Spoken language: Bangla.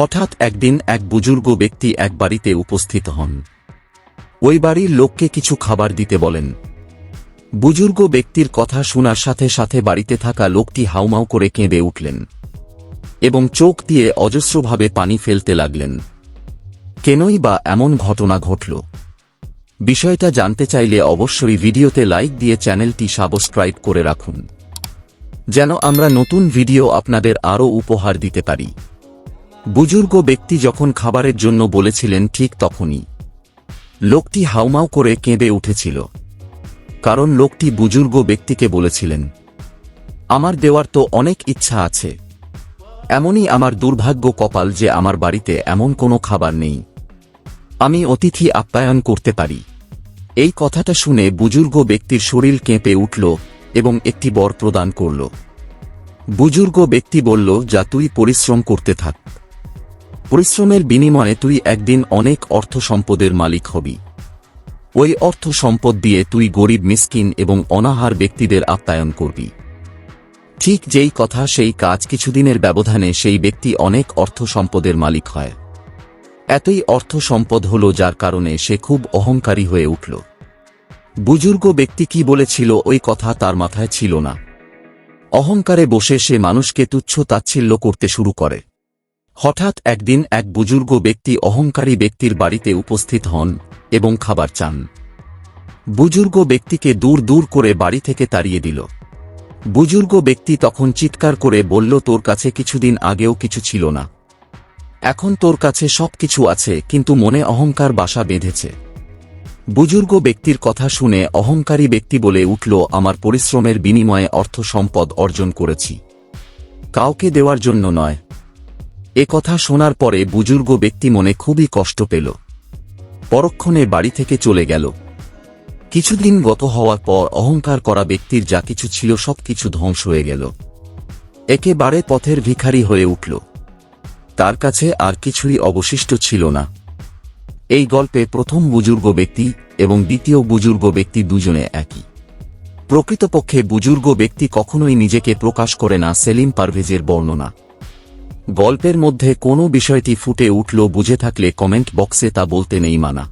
হঠাৎ একদিন এক বুজুর্গ ব্যক্তি এক বাড়িতে উপস্থিত হন। ওই বাড়ির লোককে কিছু খাবার দিতে বলেন। বুজুর্গ ব্যক্তির কথা শোনার সাথে সাথে বাড়িতে থাকা লোকটি হাউমাউ করে কেঁদে উঠলেন এবং চোখ দিয়ে অজস্রভাবে পানি ফেলতে লাগলেন। কেনই বা এমন ঘটনা ঘটল? বিষয়টা জানতে চাইলে অবশ্যই ভিডিওতে লাইক দিয়ে চ্যানেলটি সাবস্ক্রাইব করে রাখুন। যেন আমরা নতুন ভিডিও আপনাদের আরও উপহার দিতে পারি। বুজুর্গ ব্যক্তি যখন খাবারের জন্য বলেছিলেন ঠিক তখনই। লোকটি হাউমাউ করে কেঁদে উঠেছিল। কারণ লোকটি বুজুর্গ ব্যক্তিকে বলেছিলেন, আমার দেওয়ার তো অনেক ইচ্ছা আছে। এমনই আমার দুর্ভাগ্য কপাল যে আমার বাড়িতে এমন কোনো খাবার নেই। আমি অতিথি আপ্যায়ন করতে পারি। এই কথাটা শুনে বুজুর্গ ব্যক্তির শরীর কেঁপে উঠল এবং একটি বর প্রদান করল। বুজুর্গ ব্যক্তি বলল, যা তুই পরিশ্রম করতে থাক। পরিশ্রমের বিনিময়ে তুই একদিন অনেক অর্থ সম্পদের মালিক হবি। ওই অর্থ সম্পদ দিয়ে তুই গরিব, মিসকিন এবং অনাহার ব্যক্তিদের আপ্যায়ন করবি। ঠিক যেই কথা সেই কাজ কিছুদিনের ব্যবধানে সেই ব্যক্তি অনেক অর্থ সম্পদের মালিক হয়। এতই অর্থ সম্পদ হল যার কারণে সে খুব অহংকারী হয়ে উঠল। বুজুর্গ ব্যক্তি কি বলেছিল ওই কথা তার মাথায় ছিল না। অহংকারে বসে সে মানুষকে তুচ্ছ তাচ্ছিল্য করতে শুরু করে। হঠাৎ একদিন এক বুজুর্গ ব্যক্তি অহংকারী ব্যক্তির বাড়িতে উপস্থিত হন এবং খাবার চান। বুজুর্গ ব্যক্তিকে দূর দূর করে বাড়ি থেকে তাড়িয়ে দিল। বুজুর্গ ব্যক্তি তখন চিৎকার করে বলল, তোর কাছে কিছুদিন আগেও কিছু ছিল না। এখন তোর কাছে সব কিছু আছে, কিন্তু মনে অহংকার বাসা বেঁধেছে বুজুর্গ ব্যক্তির কথা শুনে অহংকারী ব্যক্তি বলে উঠল, আমার পরিশ্রমের বিনিময়ে অর্থ সম্পদ অর্জন করেছি। কাউকে দেওয়ার জন্য নয় এ কথা শোনার পরে বুজুর্গ ব্যক্তি মনে খুবই কষ্ট পেল। পরক্ষণে বাড়ি থেকে চলে গেল। কিছুদিন গত হওয়ার পর অহংকার করা ব্যক্তির যা কিছু ছিল সবকিছু ধ্বংস হয়ে গেল। একেবারে পথের ভিখারি হয়ে উঠল। তার কাছে আর কিছুই অবশিষ্ট ছিল না। এই গল্পে প্রথম বুজুর্গ ব্যক্তি এবং দ্বিতীয় বুজুর্গ ব্যক্তি দুজনে একই। প্রকৃতপক্ষে বুজুর্গ ব্যক্তি কখনোই নিজেকে প্রকাশ করে না সেলিম পারভেজের বর্ণনা। গল্পের মধ্যে কোনো বিষয়টি ফুটে উঠল বুঝে থাকলে কমেন্ট বক্সে তা বলতে নেই মানা।